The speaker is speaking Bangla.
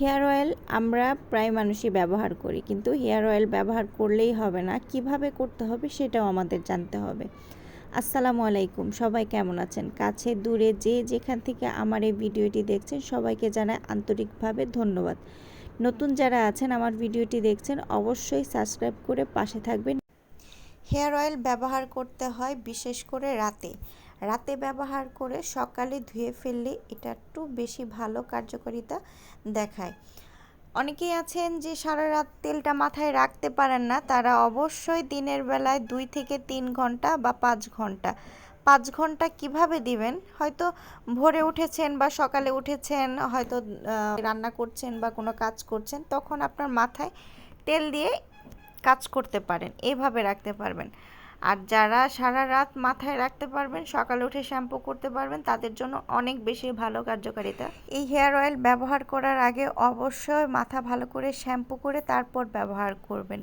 হেয়ার অয়েল আমরা প্রায় মানুষই ব্যবহার করি, কিন্তু হেয়ার অয়েল ব্যবহার করলেই হবে না। কীভাবে করতে হবে সেটাও আমাদের জানতে হবে। আসসালামু আলাইকুম, সবাই কেমন আছেন? কাছে, দূরে, যে যেখান থেকে আমার এই ভিডিওটি দেখছেন, সবাইকে জানাই আন্তরিকভাবে ধন্যবাদ। নতুন যারা আছেন আমার ভিডিওটি দেখছেন, অবশ্যই সাবস্ক্রাইব করে পাশে থাকবেন। হেয়ার অয়েল ব্যবহার করতে হয় বিশেষ করে রাতে। রাতে ব্যবহার করে সকালে ধুয়ে ফেললে এটা একটু বেশি ভালো কার্যকারিতা দেখায়। অনেকেই আছেন যে সারা রাত তেলটা মাথায় রাখতে পারেন না, তারা অবশ্যই দিনের বেলায় দুই থেকে তিন ঘণ্টা বা পাঁচ ঘণ্টা। পাঁচ ঘণ্টা কীভাবে দিবেন? হয়তো ভোরে উঠেছেন বা সকালে উঠেছেন, হয়তো রান্না করছেন বা কোনো কাজ করছেন, তখন আপনার মাথায় তেল দিয়ে কাজ করতে পারেন, এভাবে রাখতে পারবেন। আর যারা সারা রাত মাথায় রাখতে পারবেন, সকালে উঠে শ্যাম্পু করতে পারবেন, তাদের জন্য অনেক বেশি ভালো কার্যকারিতা। এই হেয়ার অয়েল ব্যবহার করার আগে অবশ্যই মাথা ভালো করে শ্যাম্পু করে তারপর ব্যবহার করবেন।